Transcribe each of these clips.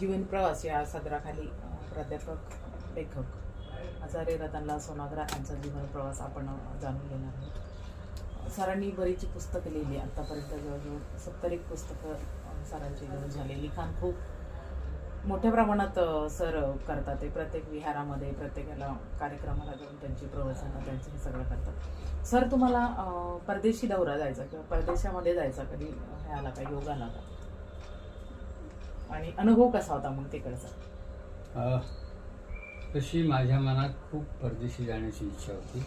जीवन प्रवास या सदराखाली प्राध्यापक लेखक आचार्य रतनलाल सोनाग्रा यांचा जीवन प्रवास आपण जाणून घेणार आहोत. सरांनी बरीचशी पुस्तकं लिहिली. आतापर्यंत जवळजवळ सत्तर एक पुस्तकं सरांची लिहून झाले लिखाण खूप मोठ्या प्रमाणात सर करतात ते प्रत्येक विहारामध्ये प्रत्येकाला कार्यक्रमाला जाऊन त्यांची प्रवचनं त्यांचं हे सगळं करतात. सर तुम्हाला परदेशी दौरा जायचा किंवा परदेशामध्ये जायचा कधी? हे आला का? योग आला का? आणि अनुभव कसा होता मग तिकडचा? तशी माझ्या मनात खूप परदेशी जाण्याची इच्छा होती.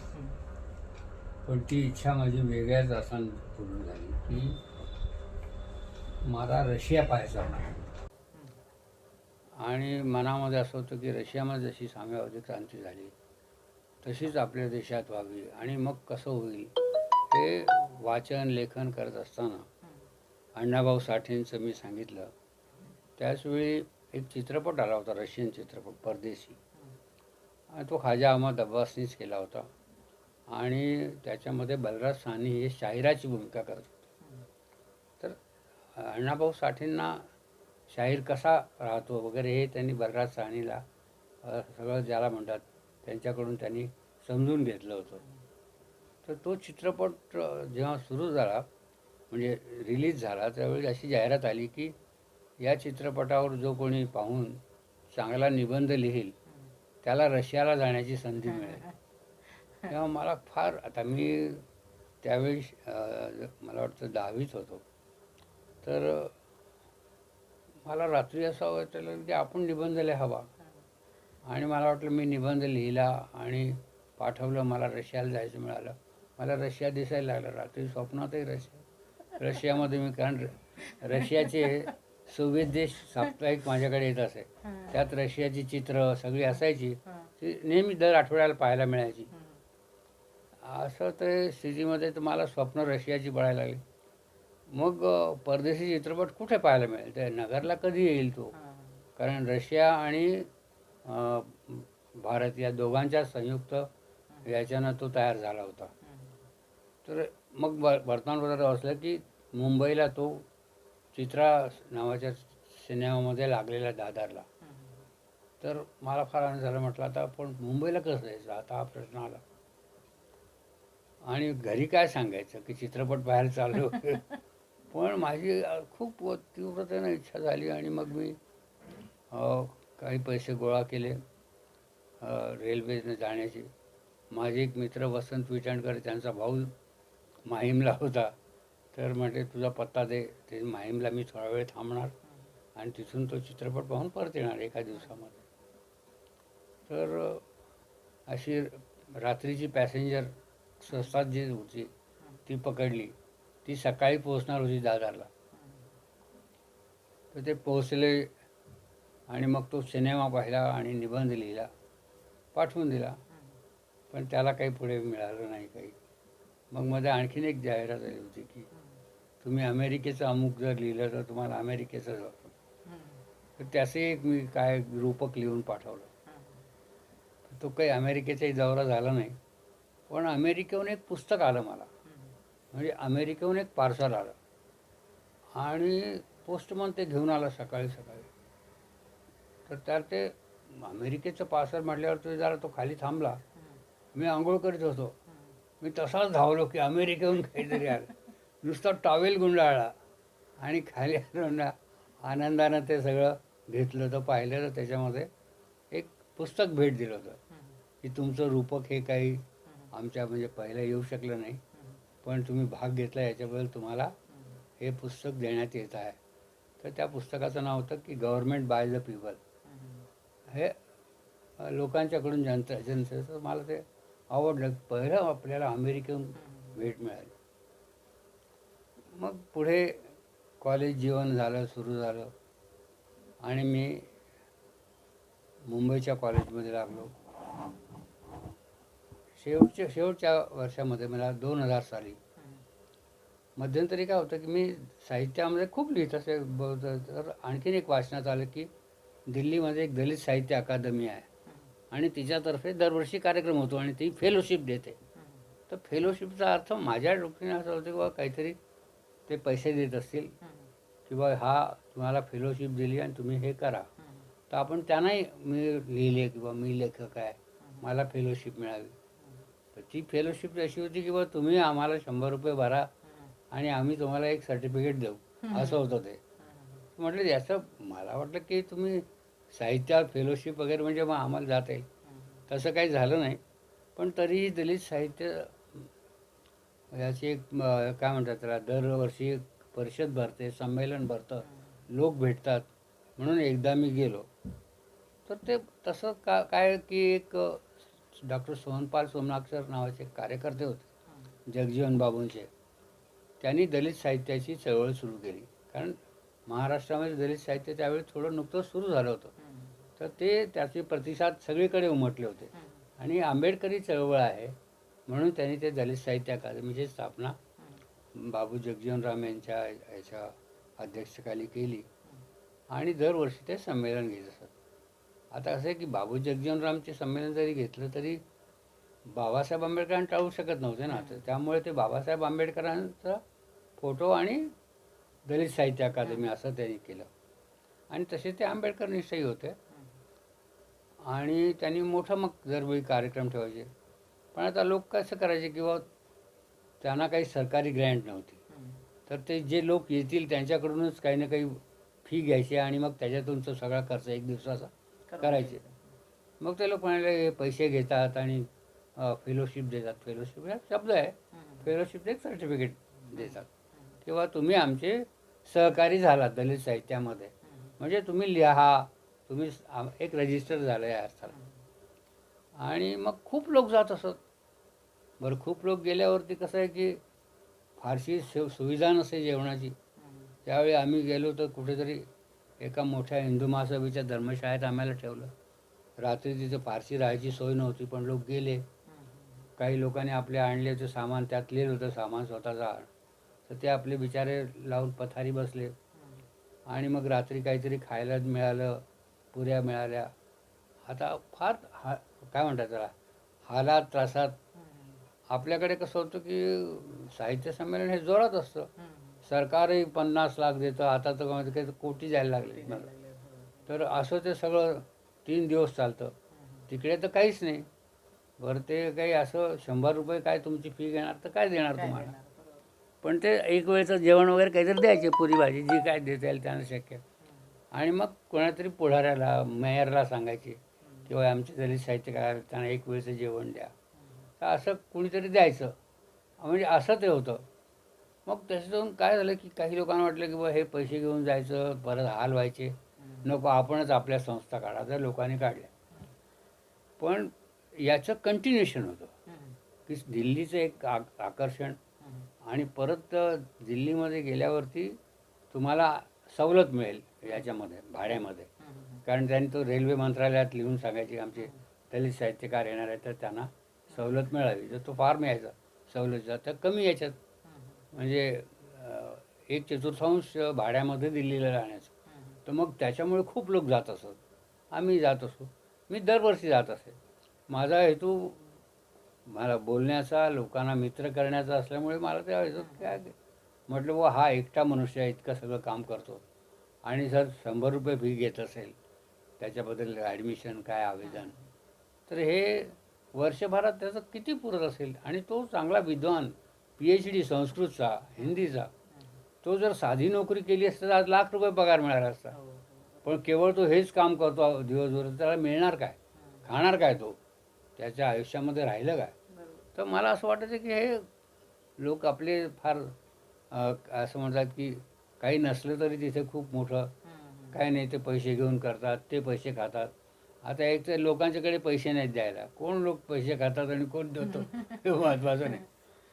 पण ती इच्छा माझी वेगळ्याच अर्थानं पूर्ण झाली की मला रशिया पाहायचा होता. आणि मनामध्ये असं होतं की रशियामध्ये जशी साम्यवादी क्रांती झाली तशीच आपल्या देशात व्हावी आणि मग कसं होईल ते वाचन लेखन करत असताना अण्णाभाऊ साठेंचं मी सांगितलं. त्याचवेळी एक चित्रपट आला होता रशियन चित्रपट परदेशी. आणि तो खाजा अहमद अब्बासनीच केला होता. आणि त्याच्यामध्ये बलराज सानी हे शाहिराची भूमिका करत होते. तर अण्णाभाऊ साठेंना शाहीर कसा राहतो वगैरे हे त्यांनी बलराज साहनीला सगळं ज्याला म्हणतात त्यांच्याकडून त्यांनी समजून घेतलं होतं. तर तो चित्रपट जेव्हा सुरू झाला म्हणजे रिलीज झाला त्यावेळी अशी जाहिरात आली की या चित्रपटावर जो कोणी पाहून चांगला निबंध लिहील त्याला रशियाला जाण्याची संधी मिळेल. तेव्हा मला फार आता मी त्यावेळी मला वाटतं दहावीत होतो. तर मला रात्री असं वाटलं की आपण निबंध लिहावा आणि मला वाटलं मी निबंध लिहिला आणि पाठवलं मला रशियाला जायचं मिळालं. मला रशिया दिसायला लागलं. रात्री स्वप्नातही रशिया. रशियामध्ये मी कारण रशियाचे सोव्हिएत देश साप्ताहिक माझ्याकडे येत असे. त्यात रशियाची चित्र सगळी असायची. ती नेहमी दर आठवड्याला पाहायला मिळायची. असं ते स्थितीमध्ये तर मला स्वप्न रशियाची पडायला लागली. मग परदेशी चित्रपट कुठे पाहायला मिळेल? ते नगरला कधी येईल तो? कारण रशिया आणि भारत या दोघांच्या संयुक्त याच्यानं तो तयार झाला होता. तर मग ब वर्तमानपत्रात असलं की मुंबईला तो चित्रा नावाच्या सिनेमामध्ये लागलेला दादरला. तर मला फार आनंद झाला. म्हटलं आता आपण मुंबईला कसं जायचं? आता हा प्रश्न आला. आणि घरी काय सांगायचं? की चित्रपट बाहेर चाललो पण माझी खूप तीव्रतेनं इच्छा झाली आणि मग मी काही पैसे गोळा केले रेल्वेनं रेल्वेने जाण्याची. माझे एक मित्र वसंत विचाणकर त्यांचा भाऊ माहीमला होता. तर म्हणजे तुझा पत्ता दे. ते माहीमला मी थोडा वेळ थांबणार आणि तिथून तो चित्रपट पाहून परत येणार एका दिवसामध्ये. तर अशी रात्रीची पॅसेंजर स्वस्तात जी होती ती पकडली. ती सकाळी पोहोचणार होती दादरला. तर ते पोहोचले आणि मग तो सिनेमा पाहिला आणि निबंध लिहिला पाठवून दिला. पण त्याला काही पुढे मिळालं नाही काही. मग मध्ये आणखीन एक जाहिरात आली होती की तुम्ही अमेरिकेचं अमुक जर लिहिलं तर तुम्हाला अमेरिकेचं जातो तर त्याचे एक मी काय रूपक लिहून पाठवलं. तो काही अमेरिकेचाही दौरा झाला नाही. पण अमेरिकेहून एक पुस्तक आलं मला. म्हणजे अमेरिकेहून एक पार्सल आलं. आणि पोस्टमन ते घेऊन आला सकाळी सकाळी. तर त्यात ते अमेरिकेचं पार्सल म्हटल्यावर तो जरा तो खाली थांबला. मी आंघोळ करीत होतो. मी तसाच धावलो की अमेरिकेहून काहीतरी आलं. नुसता टॉवेल गुंडाळला आणि खाली आलो आनंदानं ते सगळं घेतलं. तर पाहिलं तर त्याच्यामध्ये एक पुस्तक भेट दिलं होतं. की तुमचं रूपक हे काही आमच्या म्हणजे पहिलं येऊ शकलं नाही. पण तुम्ही भाग घेतला याच्याबद्दल तुम्हाला हे पुस्तक देण्यात येत आहे. तर त्या पुस्तकाचं नाव होतं की गव्हर्मेंट बाय द पीपल हे लोकांच्याकडून जनता जनतेचं मला ते आवडलं. पहिलं आपल्याला अमेरिकन भेट मिळाली. मग पुढे कॉलेज जीवन झालं सुरू झालं. आणि मी मुंबईच्या कॉलेजमध्ये लागलो. शेवटच्या शेवटच्या वर्षामध्ये मला दोन हजार साली मध्यंतरी काय होतं की मी साहित्यामध्ये खूप लिहित असे ब- तर आणखीन एक वाचनात आलं की दिल्लीमध्ये एक दलित साहित्य अकादमी आहे. आणि तिच्यातर्फे दरवर्षी कार्यक्रम होतो आणि ती फेलोशिप देते. तर फेलोशिपचा अर्थ माझ्या दृष्टीने असा होतो की बाबा काहीतरी ते पैसे देत असतील किंवा हा तुम्हाला फेलोशिप दिली आणि तुम्ही हे करा. तर आपण त्यांनाही मी लिहिले किंवा मी लेखक आहे. मला फेलोशिप मिळावी. तर ती फेलोशिप अशी होती की बा तुम्ही आम्हाला शंभर रुपये भरा आणि आम्ही तुम्हाला एक सर्टिफिकेट देऊ. असं होतं ते. म्हटलं याचं मला वाटलं की तुम्ही साहित्यावर फेलोशिप वगैरे म्हणजे मग आम्हाला जाता येईल तसं काही झालं नाही. पण तरीही दलित साहित्य याची एक काय म्हणतात त्याला दरवर्षी एक परिषद भरते संमेलन भरतं लोक भेटतात. म्हणून एकदा मी गेलो. तर ते तसं का काय की एक डॉक्टर सोहनपाल सोमनाक्षर नावाचे कार्यकर्ते होते जगजीवन बाबूंचे. त्यांनी दलित साहित्याची चळवळ सुरू केली. कारण महाराष्ट्रामध्ये दलित साहित्य त्यावेळी थोडं नुकतंच सुरू झालं होतं. तर ते त्याचे प्रतिसाद सगळीकडे उमटले होते. आणि आंबेडकरी चळवळ आहे म्हणून त्यांनी ते दलित साहित्य अकादमीची स्थापना बाबू जगजीवनराम यांच्या याच्या अध्यक्षतेखाली केली. आणि दरवर्षी ते संमेलन घेत असत. आता असं आहे की बाबू जगजीवनरामचे संमेलन जरी घेतलं तरी बाबासाहेब आंबेडकरांना टाळू शकत नव्हते ना. तर त्यामुळे ते बाबासाहेब आंबेडकरांचा फोटो आणि दलित साहित्य अकादमी असं त्यांनी केलं. आणि तसे ते आंबेडकर निश्चयी होते. आणि त्यांनी मोठं मग दरवेळी कार्यक्रम ठेवायचे. पण आता लोक कसं करायचे किंवा त्यांना काही सरकारी ग्रँट नव्हती. तर ते जे लोक येतील त्यांच्याकडूनच काही ना काही फी घ्यायची आणि मग त्याच्यातून तो सगळा खर्च एक दिवसाचा करायचे. मग ते लोक म्हणाले पैसे घेतात आणि फेलोशिप देतात. फेलोशिप हा शब्द आहे. फेलोशिप एक सर्टिफिकेट देतात. किंवा तुम्ही आमचे सहकारी झालात दलित साहित्यामध्ये. म्हणजे तुम्ही लिहा तुम्ही एक रजिस्टर झालं या अर्थाला आणि मग खूप लोक जात असत. बरं खूप लोक गेल्यावरती कसं आहे की फारशी सुविधा नसे जेवणाची. त्यावेळी आम्ही गेलो तर कुठेतरी एका मोठ्या हिंदू महासभेच्या धर्मशाळेत आम्हाला ठेवलं. रात्री तिथे फारशी राहायची सोय नव्हती पण लोक गेले. काही लोकांनी आपले आणले होते सामान त्यात लिहिलं होतं सामान स्वतःचा. तर ते आपले बिचारे लावून पथारी बसले. आणि मग रात्री काहीतरी खायला मिळालं पुऱ्या मिळाल्या. आता फार हा काय म्हणतात त्याला? हालात त्रासात. आपल्याकडे कसं होतं की साहित्य संमेलन हे जोरात असतं. सरकारही पन्नास लाख देतं. आता तर काय काही कोटी जायला लागले. तर असं ते सगळं तीन दिवस चालतं. तिकडे तर काहीच नाही. बरं ते काही असं शंभर रुपये काय तुमची फी घेणार तर काय देणार तुम्हाला? पण ते एक वेळचं जेवण वगैरे काहीतरी द्यायचे पुरी भाजी जी काय देता येईल त्यांना शक्य. आणि मग कोणातरी पुढाऱ्याला मेयरला सांगायचे किंवा आमचे दलित साहित्यकार त्यांना एक वेळचं जेवण द्या. तर असं कोणीतरी द्यायचं. म्हणजे असं ते होतं. मग त्याच्यातून काय झालं की काही लोकांना वाटलं की बा हे पैसे घेऊन जायचं परत हाल व्हायचे. नको आपणच आपल्या संस्था काढा तर लोकांनी काढल्या. पण याचं कंटिन्युएशन होतं. की दिल्लीचं एक आकर्षण आणि परत दिल्लीमध्ये गेल्यावरती तुम्हाला सवलत मिळेल याच्यामध्ये भाड्यामध्ये. कारण त्यांनी तो रेल्वे मंत्रालयात लिहून सांगायचे आमचे दलित साहित्यकार येणार आहे तर त्यांना सवलत मिळावी. तर तो फार मिळायचा सवलतीचा तर कमी याच्यात म्हणजे एक चतुर्थांश भाड्यामध्ये दिल्लीला राहण्याचं. तर मग त्याच्यामुळे खूप लोक जात असत. आम्ही जात असो. मी दरवर्षी जात असे. माझा हेतू मला बोलण्याचा लोकांना मित्र करण्याचा असल्यामुळे मला त्या ह्याच्यात काय म्हटलं बुवा हा एकटा मनुष्य आहे इतकं सगळं काम करतो. आणि जर शंभर रुपये फी घेत असेल त्याच्याबद्दल ॲडमिशन काय आवेदन? तर हे वर्षभरात त्याचं किती पुरत असेल? आणि तो चांगला विद्वान पी एच डी संस्कृतचा हिंदीचा तो जर साधी नोकरी केली असती तर आज लाख रुपये पगार मिळाला असता. पण केवळ तो हेच काम करतो दिवसभर त्याला मिळणार काय? खाणार काय तो? त्याच्या आयुष्यामध्ये राहिलं काय? तर मला असं वाटायचं की हे लोक आपले फार असं म्हणतात की काही नसलं तरी तिथे खूप मोठं काय नाही ते पैसे घेऊन करतात ते पैसे खातात. आता एक तर लोकांच्याकडे पैसे नाहीत द्यायला. कोण लोक पैसे खातात आणि कोण देतो? हे महत्त्वाचं नाही.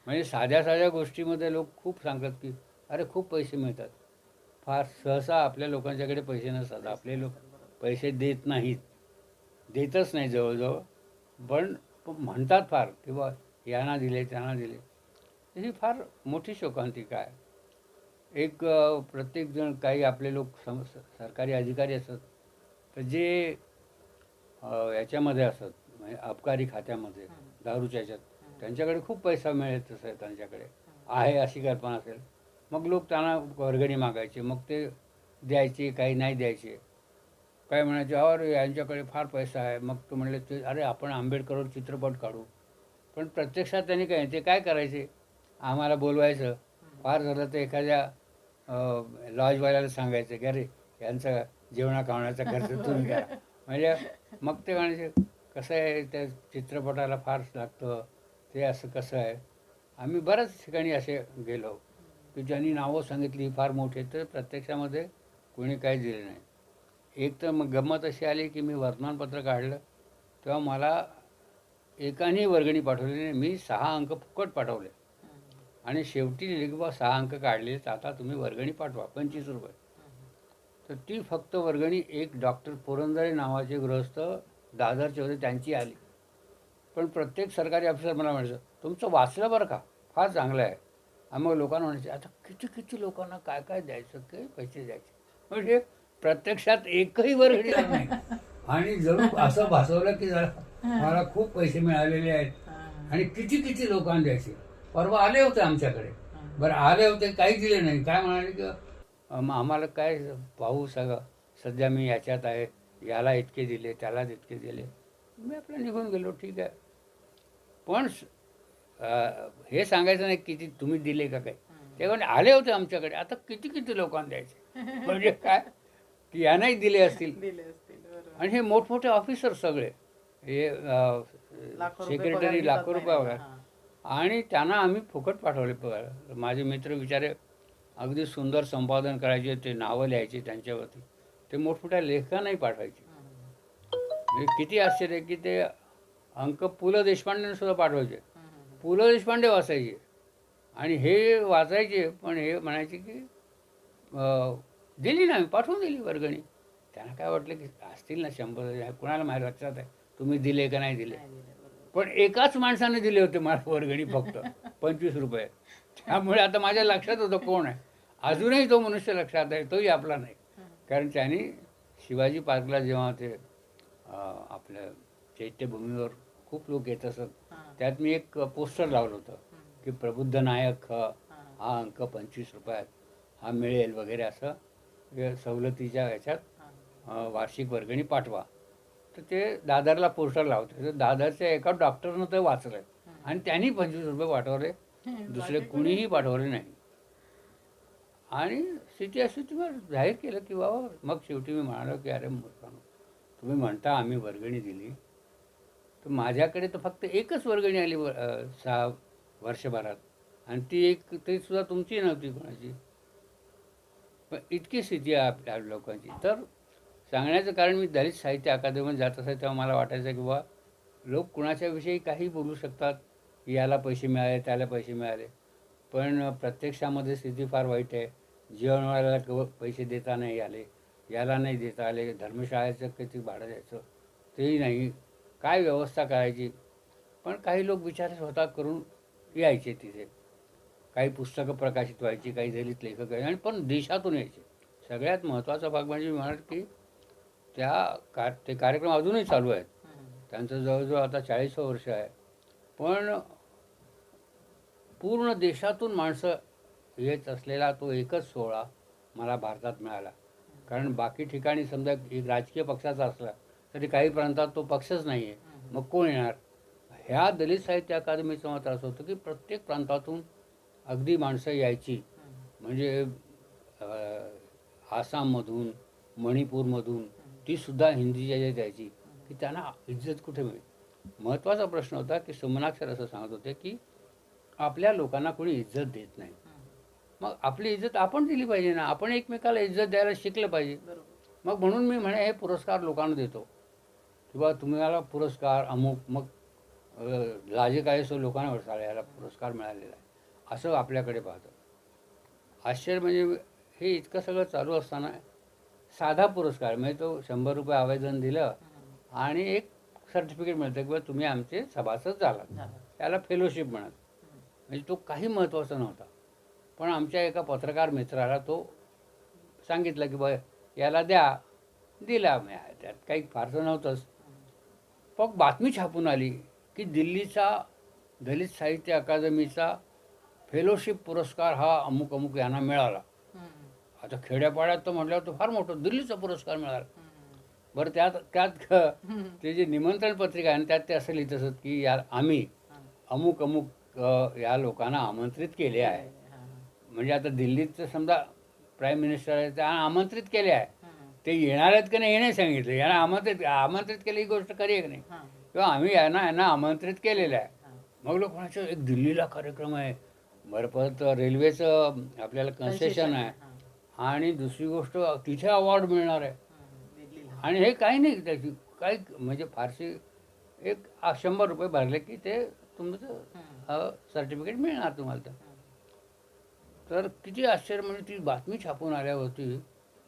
म्हणजे साध्या साध्या गोष्टीमध्ये लोक खूप सांगतात की अरे खूप पैसे मिळतात. फार सहसा आपल्या लोकांच्याकडे पैसे नसतात. आपले लोक पैसे देत नाहीत. देतच नाही जवळजवळ. पण म्हणतात फार की बा यांना दिले त्यांना दिले. ही फार मोठी शोकांतिका आहे. एक प्रत्येकजण काही आपले लोक सम सरकारी अधिकारी असतात. तर जे याच्यामध्ये असतात म्हणजे अबकारी खात्यामध्ये दारूच्या याच्यात. त्यांच्याकडे खूप पैसा मिळत असेल त्यांच्याकडे. आहे अशी कल्पना असेल. मग लोक त्यांना वर्गणी मागायचे मग ते द्यायचे काही नाही द्यायचे. काय म्हणायचे अरे यांच्याकडे फार पैसा आहे. मग तो म्हणले ते अरे आपण आंबेडकरवर चित्रपट काढू. पण प्रत्यक्षात त्यांनी काय ते काय करायचे? आम्हाला बोलवायचं. फार झालं तर एखाद्या लॉजवाल्याला सांगायचं की अरे यांचा जेवणा खावण्याचा खर्च तुम्ही करा म्हणजे मग ते म्हणायचे कसं आहे त्या चित्रपटाला फार लागतं? ते असं कसं आहे? आम्ही बऱ्याच ठिकाणी असे गेलो. की ज्यांनी नावं सांगितली फार मोठे तर प्रत्यक्षामध्ये कोणी काही दिले नाही. एक तर मग गंमत अशी आली की मी वर्तमानपत्र काढलं. तेव्हा मला एकाने वर्गणी पाठवली नाही. मी सहा अंक फुकट पाठवले. आणि शेवटी लिहिली बा सहा अंक काढले. तर आता तुम्ही वर्गणी पाठवा पंचवीस रुपये. तर ती फक्त वर्गणी एक डॉक्टर पुरंदरे नावाचे गृहस्थ दादरचे होते त्यांची आली. पण प्रत्येक सरकारी ऑफिसर मला म्हणायचं तुमचं वाचलं बरं का? फार चांगलं आहे. आणि मग लोकांना म्हणायचे आता किती किती लोकांना काय काय द्यायचं? काय पैसे द्यायचे? म्हणजे प्रत्यक्षात एकही वर्गणी आली नाही. आणि जरूर असं भासवलं की जरा मला खूप पैसे मिळालेले आहेत आणि किती किती लोकांना द्यायचे? परवा आले होते आमच्याकडे. बरं आले होते काही दिले नाही. काय म्हणाले की "अम, आम्हाला काय पाहू सगळं? सध्या मी याच्यात आहे. याला इतके दिले त्याला इतके दिले. मी आपलं निघून गेलो. ठीक आहे. पण हे सांगायचं नाही किती तुम्ही दिले का काय. ते म्हणे आले होते आमच्याकडे. आता किती किती लोकांना द्यायचे? म्हणजे काय? की यांनाही दिले असतील. आणि हे मोठमोठे ऑफिसर सगळे. हे पगार सेक्रेटरी लाखो रुपये हां. आणि त्यांना आम्ही फुकट पाठवले पगार माझे मित्र विचारे अगदी सुंदर संपादन करायचे ते नावं लिहायचे त्यांच्यावरती. ते मोठमोठ्या लेखांनाही पाठवायचे. म्हणजे किती आश्चर्य की ते अंक पु ल देशपांडेने सुद्धा पाठवायचे. पु ल देशपांडे वाचायचे. आणि हे वाचायचे पण हे म्हणायचे की दिली ना मी पाठवून दिली वर्गणी. त्यांना काय वाटलं की असतील ना शंभर कुणाला माझ्या लक्षात आहे? तुम्ही दिले का नाही दिले. पण एकाच माणसाने दिले होते मला वर्गणी फक्त पंचवीस रुपये. त्यामुळे आता माझ्या लक्षात होतं कोण आहे. अजूनही तो मनुष्य लक्षात आहे तोही आपला नाही. कारण त्यांनी शिवाजी पार्कला जेव्हा ते अं, आपल्या चैत्यभूमीवर खूप लोक येत असत. त्यात मी एक पोस्टर लावलं होतं की प्रबुद्ध नायक हा अंक पंचवीस रुपयात हा मिळेल वगैरे असं सवलतीच्या याच्यात वार्षिक वर्गणी पाठवा. तर ते दादरला पोस्टर लावते तर दादरच्या एका डॉक्टरनं ते वाचलं आणि त्यांनी पंचवीस रुपये पाठवले. दुसरे कुणीही पाठवले नाही. आणि स्थिती अशी तुम्ही जाहीर केलं की बाबा मग शेवटी मी म्हणालो की अरे मूर्खानो तुम्ही म्हणता आम्ही वर्गणी दिली. तर माझ्याकडे तर फक्त एकच वर्गणी आली व- सहा वर्षभरात. आणि ती एक तरीसुद्धा तुमची नव्हती कोणाची. पण इतकी स्थिती आहे आपल्या लोकांची. तर सांगण्याचं कारण मी दलित साहित्य अकादमीत जात असे तेव्हा मला वाटायचं की बा लोक कुणाच्याविषयी काही बोलू शकतात की याला पैसे मिळाले त्याला पैसे मिळाले. पण प्रत्यक्षामध्ये स्थिती फार वाईट आहे. जेवणवाल्याला केवळ पैसे देता नाही आले याला नाही देता आले धर्मशाळेचं किती भाडं द्यायचं तेही नाही. काय व्यवस्था करायची? पण काही लोक विचार स्वतः करून यायचे तिथे. काही पुस्तकं प्रकाशित व्हायची काही दलित लेखक आणि पण देशातून यायचे. सगळ्यात महत्त्वाचा भाग म्हणजे म्हणाल की त्या का ते कार्यक्रम अजूनही चालू आहेत. त्यांचं जवळजवळ आता चाळीसवं वर्ष आहे. पण पूर्ण देशातून माणसं येत असलेला तो एकच सोहळा मला भारतात मिळाला. कारण बाकी ठिकाणी समजा एक राजकीय पक्षाचा असला तरी काही प्रांतात तो पक्षच नाही आहे मग कोण येणार? ह्या दलित साहित्य अकादमीचं मत असं होतं की प्रत्येक प्रांतातून अगदी माणसं यायची. म्हणजे आसाममधून मणिपूरमधून ती सुद्धा हिंदीच्या ज्या द्यायची की त्यांना इज्जत कुठे मिळेल? महत्त्वाचा प्रश्न होता की सोमनाक्षर असं सांगत होते की आपल्या लोकांना कोणी इज्जत देत नाही. मग आपली इज्जत आपण दिली पाहिजे ना. आपण एकमेकाला इज्जत द्यायला शिकलं पाहिजे. मग म्हणून मी म्हणे हे पुरस्कार लोकांना देतो. किंवा तुम्हाला पुरस्कार अमुक मग लाजे काय सो लोकांना वाटतं याला पुरस्कार मिळालेला आहे असं आपल्याकडे पाहतं आश्चर्य म्हणजे हे इतकं सगळं चालू असताना साधा पुरस्कार म्हणजे तो शंभर रुपये आवेदन दिलं. आणि एक सर्टिफिकेट मिळतं किंवा तुम्ही आमचे सभासद झालात झालं. त्याला फेलोशिप म्हणत. म्हणजे तो काही महत्त्वाचा नव्हता पण आमच्या एका पत्रकार मित्राला तो सांगितलं की बा याला द्या दिला मी त्यात काही फारसं नव्हतंच मग बातमी छापून आली की दिल्लीचा दलित साहित्य अकादमीचा फेलोशिप पुरस्कार हा अमुक अमुक यांना मिळाला. आता खेड्यापाड्यात तर म्हटल्यावर तो फार मोठं दिल्लीचा पुरस्कार मिळाला. बरं त्यात त्यात. ते जे निमंत्रण पत्रिका आहे त्यात ते असं लिहित असत की या आम्ही. अमुक अमुक या लोकांना आमंत्रित केले आहे. म्हणजे आता दिल्लीचं समजा प्राईम मिनिस्टर आहे त्या आमंत्रित केले आहे. ते येणार आहेत की नाही हे नाही सांगितलं यांना आमंत्रित आमंत्रित केली ही गोष्ट खरी आहे की नाही. किंवा आम्ही यांना यांना आमंत्रित केलेलं आहे. मग लोक म्हणायचं एक दिल्लीला कार्यक्रम आहे बरं परत रेल्वेचं आपल्याला कन्सेशन आहे. आणि दुसरी गोष्ट तिथे अवॉर्ड मिळणार आहे. आणि हे काही नाही त्याची काही म्हणजे फारशी एक शंभर रुपये भरले की ते तुमचं. सर्टिफिकेट मिळणार तुम्हाला. तर किती आश्चर्य म्हणजे ती बातमी छापून आल्यावरती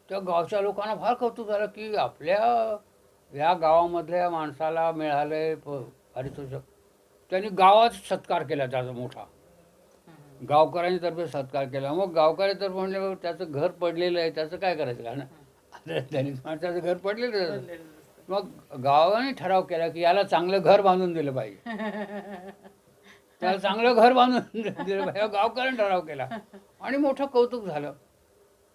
त्या गावच्या लोकांना फार कौतुक झालं की आपल्या या गावामधल्या माणसाला मिळालंय प- पारितोषिक. त्यांनी गावात सत्कार केला त्याचा मोठा. गावकऱ्यांतर्फे सत्कार केला. मग गावकऱ्यातर्फे म्हणल्यावर त्याचं घर पडलेलं आहे त्याचं काय करायचं? कारण दलित माणसाचं घर पडलेलं. मग गावाने ठराव केला की याला चांगलं घर बांधून दिलं पाहिजे. त्याला चांगलं घर बांधून दिलं पाहिजे. गावकऱ्याने ठराव केला. आणि मोठं कौतुक झालं.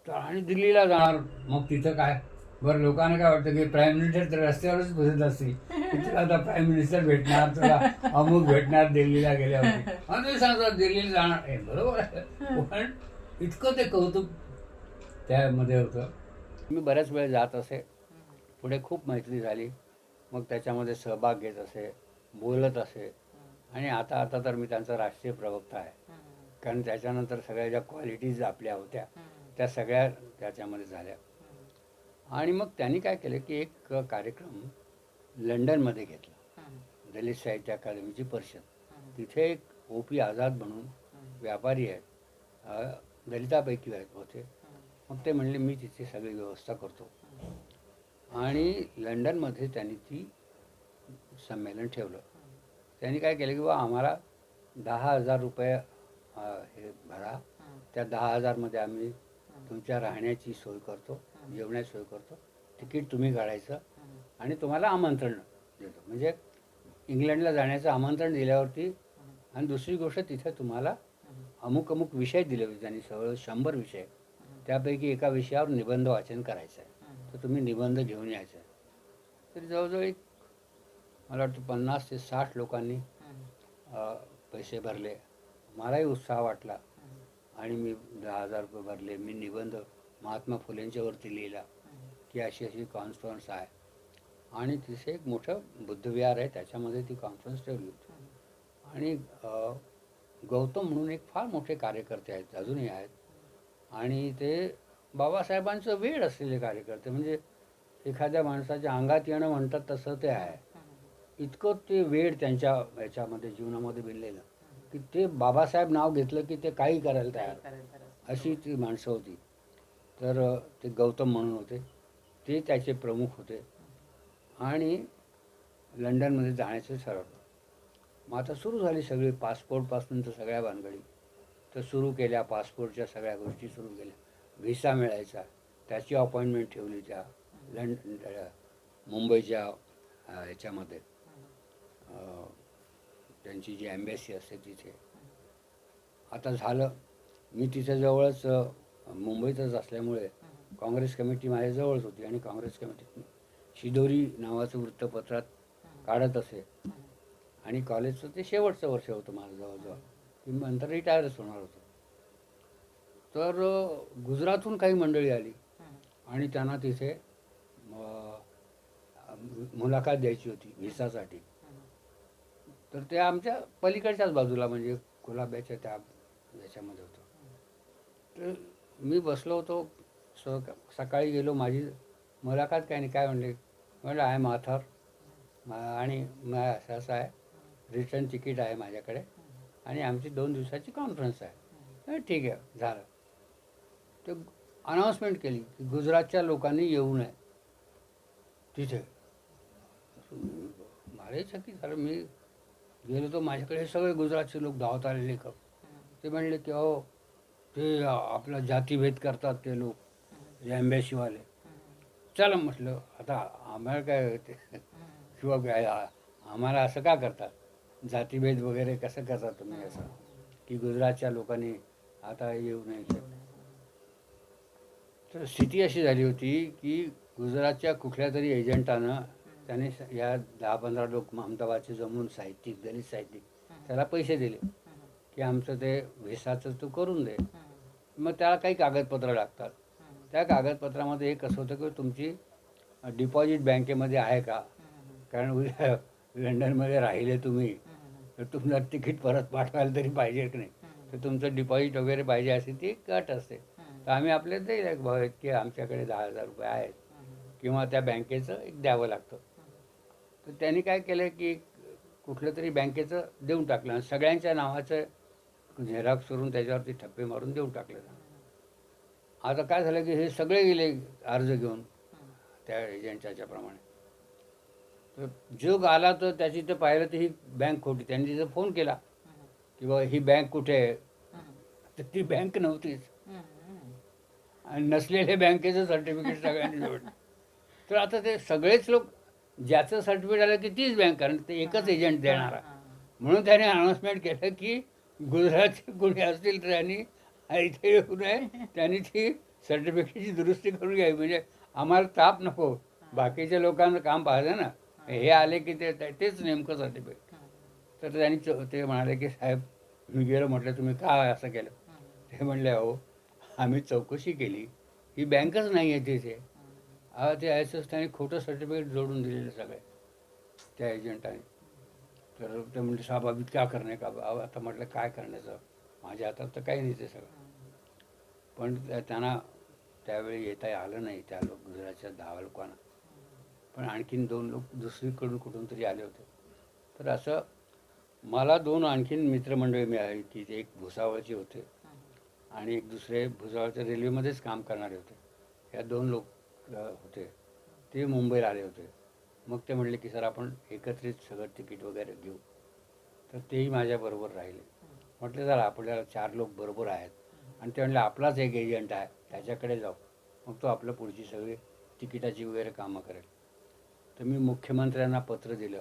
तर आणि दिल्लीला जाणार. मग तिथं काय? बरं लोकांना काय वाटतं की प्राईम मिनिस्टर तर रस्त्यावरच बसत असतील. तिथे आता प्राईम मिनिस्टर भेटणार तुला अमुक भेटणार दिल्लीला गेल्यावरती. आणि ते सांगतात दिल्लीला जाणार. हे बरोबर आहे. पण इतकं ते कौतुक त्यामध्ये होतं. मी बऱ्याच वेळ जात असे. पुढे खूप मैत्री झाली. मग त्याच्यामध्ये सहभाग घेत असे बोलत असे. आणि आता आता तर मी त्यांचा राष्ट्रीय प्रवक्ता आहे. कारण त्याच्यानंतर सगळ्या ज्या क्वालिटीज आपल्या होत्या. त्या सगळ्या त्याच्यामध्ये झाल्या आणि मग त्यांनी काय केलं की एक कार्यक्रम लंडनमध्ये घेतला. दलित साहित्य अकादमीची परिषद. तिथे एक ओ पी आझाद म्हणून. व्यापारी आहेत दलितापैकी आहेत होते. मग ते म्हणले मी तिथे सगळी व्यवस्था करतो आणि लंडनमध्ये त्यांनी ती संमेलन ठेवलं त्यांनी काय केलं की बा आम्हाला दहा हजार रुपये हे भरा. त्या दहा हजारमध्ये आम्ही तुमच्या राहण्याची सोय करतो जेवणाची सोय करतो. तिकीट तुम्ही काढायचं. आणि तुम्हाला आमंत्रण देतो. म्हणजे इंग्लंडला जाण्याचं आमंत्रण दिल्यावरती आणि दुसरी गोष्ट तिथे तुम्हाला. अमुक अमुक विषय दिले होते त्यांनी सगळं शंभर विषय. त्यापैकी एका विषयावर निबंध वाचन करायचं आहे. तर तुम्ही निबंध घेऊन यायचा. आहे तर जवळजवळ एक मला वाटतं पन्नास ते साठ लोकांनी पैसे भरले. मलाही उत्साह वाटला. आणि मी दहा हजार रुपये भरले. मी निबंध महात्मा फुलेंच्यावरती लिहिला. की अशी अशी कॉन्फरन्स आहे. आणि तिथे एक मोठं बुद्धविहार आहे. त्याच्यामध्ये ती कॉन्फरन्स ठेवली होती. आणि गौतम म्हणून एक फार मोठे कार्यकर्ते आहेत. अजूनही आहेत. आणि ते बाबासाहेबांचं वेळ असलेले कार्यकर्ते. म्हणजे एखाद्या माणसाच्या अंगात येणं म्हणतात तसं ते आहे. इतकं ते वेळ त्यांच्या याच्यामध्ये जीवनामध्ये बिनलेलं. की ते बाबासाहेब नाव घेतलं की ते काही करायला तयार. अशी ती माणसं होती. तर ते गौतम म्हणून होते. ते त्याचे प्रमुख होते. आणि लंडनमध्ये जाण्याचं ठरवलं. मग आता सुरू झाली सगळी पासपोर्टपासून तर सगळ्या भानगडी तर सुरू केल्या पासपोर्टच्या सगळ्या गोष्टी सुरू केल्या. व्हिसा मिळायचा. त्याची अपॉइंटमेंट ठेवली त्या लंड मुंबईच्या ह्याच्यामध्ये. त्यांची जी एम्बॅसी असते तिथे. आता झालं. मी तिथे जवळच मुंबईतच असल्यामुळे काँग्रेस कमिटी माझ्याजवळच होती आणि काँग्रेस कमिटीत शिदोरी नावाचं वृत्तपत्रात काढत असे. आणि कॉलेजचं ते शेवटचं वर्ष होतं माझं जवळजवळ. की मी नंतर रिटायरच होणार होतो. तर गुजरातहून काही मंडळी आली आणि त्यांना तिथे मुलाखत द्यायची होती व्हिसासाठी. तर ते आमच्या पलीकडच्याच बाजूला म्हणजे गुलाब्याच्या त्या याच्यामध्ये होतं. तर मी बसलो होतो स सकाळी गेलो माझी मुलाखत काय नाही काय म्हणले? म्हणलं आहे माथर आणि मा असं असं आहे रिटर्न तिकीट आहे माझ्याकडे. आणि आमची दोन दिवसाची कॉन्फरन्स आहे. ठीक आहे झालं. ते अनाऊन्समेंट केली की गुजरातच्या लोकांनी येऊ नये. तिथे. मारे चकित झालं. मी गेलो तर माझ्याकडे हे सगळे गुजरातचे लोक धावत आले लेखक ते म्हणले की अहो ते आपला जातीभेद करतात ते लोक एम्बॅसीवाले. चला म्हटलं आता आम्हाला काय ते किंवा काय आम्हाला असं का करतात? जातीभेद वगैरे कसं करतात तुम्ही असं? की गुजरातच्या लोकांनी आता येऊ नये. तर स्थिती अशी झाली होती की गुजरातच्या कुठल्या तरी एजंटानं त्याने या दहा पंधरा लोक अहमदाबादचे जमून साहित्यिक दलित साहित्यिक त्याला पैसे दिले. की आमचं ते व्हिसाचं तू करून दे. मग त्याला काही कागदपत्र लागतात. त्या कागदपत्रामध्ये एक असं होतं की तुमची डिपॉझिट बँकेमध्ये आहे का? कारण उद्या लंडनमध्ये राहिले तुम्ही. तर तुमचं तिकीट परत पाठवायला तरी पाहिजे की नाही? तर तुमचं डिपॉझिट वगैरे पाहिजे असे ती एक अट असते तर आम्ही आपले एक भाव आहेत की आमच्याकडे दहा हजार रुपये आहेत. किंवा त्या बँकेचं एक द्यावं लागतं. तर त्यांनी काय केलं की कुठलं तरी बँकेचं देऊन टाकलं आणि सगळ्यांच्या नावाचं म्हणजे झेरॉक्स करून त्याच्यावरती ठप्पे मारून देऊन टाकलं. आता काय झालं की हे सगळे गेले अर्ज घेऊन त्या एजंटच्या प्रमाणे. तर जग आला तर त्याची तर पाहिलं तर ही बँक खोटी. त्यांनी तिथं फोन केला की बाबा ही बँक कुठे आहे? तर ती बँक नव्हतीच. आणि नसलेल्या बँकेचं सर्टिफिकेट सगळ्यांनी जोडलं. तर आता ते सगळेच लोक ज्याचं सर्टिफिकेट आलं की तीच बँक कारण ते एकच एजंट देणारा. म्हणून त्याने अनाऊन्समेंट केलं की गुजरातचे कोणी असतील तर त्यांनी इथे येऊ नये त्यांनी ती सर्टिफिकेटची दुरुस्ती करून घ्यावी. म्हणजे आम्हाला ताप नको. बाकीच्या लोकांचं काम पाहिजे ना हे. आले की ते तेच नेमकं सर्टिफिकेट तर त्यांनी चौ- ते म्हणाले की साहेब मी गेलो म्हटलं तुम्ही का असं केलं? ते म्हणले अहो आम्ही चौकशी केली. ही बँकच नाही आहे तिथे. अहो ते असंच त्यांनी खोटं सर्टिफिकेट जोडून दिलेलं सगळे त्या एजंटाने तर ते म्हणजे साहेब अभी क्या करणे का? आता म्हटलं काय करण्याचं? माझ्या हातात तर काही नाही ते सगळं. पण त्या- त्यांना त्यावेळी येता आलं नाही त्या लोक गुजरातच्या दहा लोकांना. पण आणखीन दोन लोक दुसरीकडून कुठून तरी आले होते. तर असं मला दोन आणखीन मित्रमंडळी मिळाली की ते एक भुसावळचे होते आणि एक दुसरे भुसावळच्या रेल्वेमध्येच काम करणारे होते. या दोन लोक होते. ते मुंबईला आले होते. मग ते म्हणले की सर आपण एकत्रित सगळं तिकीट वगैरे घेऊ. तर तेही माझ्याबरोबर राहिले. म्हटलं जरा आपल्याला चार लोक बरोबर आहेत. आणि ते म्हणले आपलाच एक एजंट आहे. त्याच्याकडे जाऊ. मग तो आपलं पुढची सगळी तिकिटाची वगैरे कामं करेल. तर मी मुख्यमंत्र्यांना पत्र दिलं.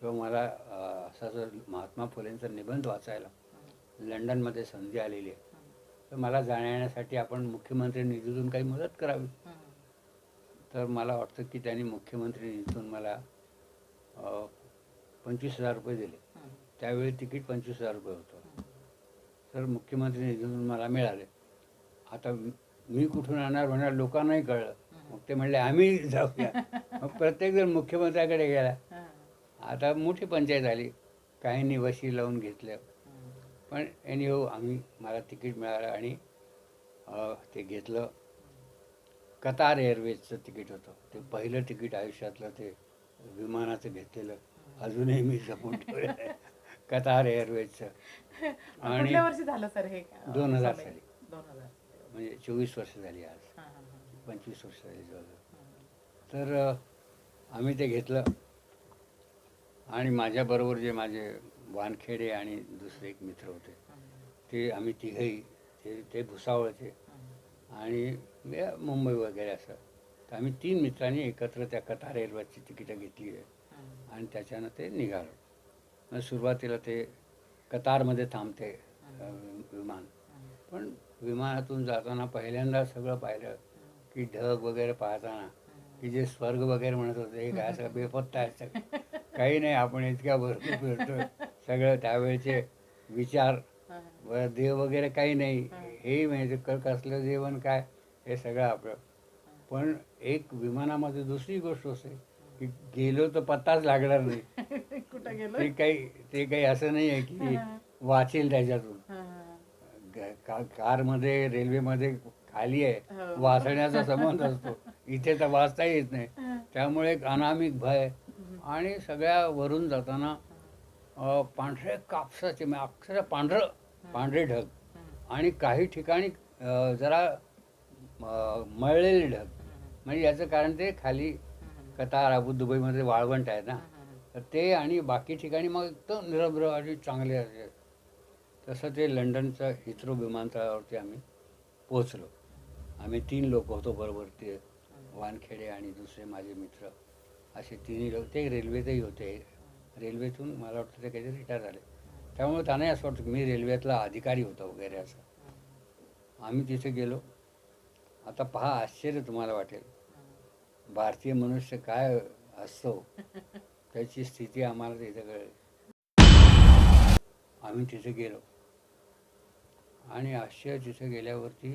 किंवा मला अ, असं असं महात्मा फुलेंचा निबंध वाचायला लंडनमध्ये संधी आलेली आहे. तर मला जाण्यासाठी आपण मुख्यमंत्री निधीतून काही मदत करावी. तर मला वाटतं की त्यांनी मुख्यमंत्री निधीतून मला पंचवीस हजार रुपये दिले. त्यावेळी तिकीट पंचवीस हजार रुपये होतं. तर मुख्यमंत्री निधीतून मला मिळाले. आता मी कुठून आणणार होणार लोकांनाही कळलं. मग ते म्हणले आम्ही जाऊया. मग प्रत्येकजण मुख्यमंत्र्याकडे गेला. आता मोठी पंचायत आली काहींनी वशी लावून घेतलं. पण एनी हो आम्ही मला तिकीट मिळालं आणि ते घेतलं. कतार एअरवेजचं तिकीट होतं. ते पहिलं तिकीट आयुष्यातलं ते विमानाचं घेतलेलं. अजूनही मी जपून ठेवलं आहे कतार एअरवेजचं. आणि कुठल्या वर्षी झालं सर हे दोन हजार? साली. दोन हजार म्हणजे चोवीस वर्ष झाली आज. हा, हा, हा. पंचवीस वर्ष झाली जवळजवळ. तर अ, आम्ही ते घेतलं. आणि माझ्याबरोबर जे माझे वानखेडे आणि दुसरे एक मित्र होते. ते आम्ही तिघही ते ते भुसावळचे आणि मुंबई वगैरे असं. तर आम्ही तीन मित्रांनी एकत्र त्या कतार एअरवेजची तिकीटं घेतली आहे. आणि त्याच्यानं ते निघालो. मग सुरुवातीला ते कतारमध्ये थांबते विमान. पण विमानातून जाताना पहिल्यांदा सगळं पाहिलं की ढग वगैरे पाहताना की जे स्वर्ग वगैरे म्हणत होते हे काय सगळं बेपत्ता आहे सगळं. काही नाही आपण इतक्या भरपूर फिरतो सगळं त्यावेळेचे विचार देव वगैरे काही नाही. हे म्हणजे कसलं जेवण काय? हे सगळं आपलं. पण एक विमानामध्ये दुसरी गोष्ट असते की गेलो तर पत्ताच लागणार नाही. कुठं गेलो? ते काही ते काही असं नाही आहे की वाचेल त्याच्यातून. कारमध्ये रेल्वेमध्ये खाली आहे. हो. वाचण्याचा संबंध असतो. इथे तर वाचता येत नाही. त्यामुळे एक अनामिक भय आणि सगळ्या वरून जाताना पांढरे कापसाचे म्हणजे अक्षरशः पांढरं पांढरे ढग. आणि काही ठिकाणी जरा मळलेले ढग. म्हणजे याचं कारण ते खाली कतार अबू दुबईमध्ये वाळवंट आहे ना. तर ते आणि बाकी ठिकाणी मग एकदम निरभ्र आणि चांगले असे. तसं ते लंडनचं हिथ्रो विमानतळावरती आम्ही पोचलो आम्ही तीन लोक होतो बरोबर ते वानखेडे आणि दुसरे माझे मित्र. असे तिन्ही लोक ते रेल्वेतही होते. रेल्वेतून मला वाटतं ते काहीतरी रिटायर झाले. त्यामुळे त्यांनाही असं वाटतं की मी रेल्वेतला अधिकारी होतो वगैरे असं. आम्ही तिथे गेलो. आता पहा आश्चर्य तुम्हाला वाटेल. भारतीय मनुष्य काय असतो त्याची स्थिती आम्हाला तिथे कळली. आम्ही तिथे गेलो. आणि आश्चर्य तिथे गेल्यावरती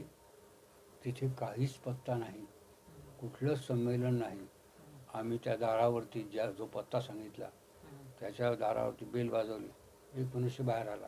तिथे काहीच पत्ता नाही कुठलंच संमेलन नाही. आम्ही त्या दारावरती ज्या जो पत्ता सांगितला त्याच्या दारावरती बेल वाजवली. एक मनुष्य बाहेर आला.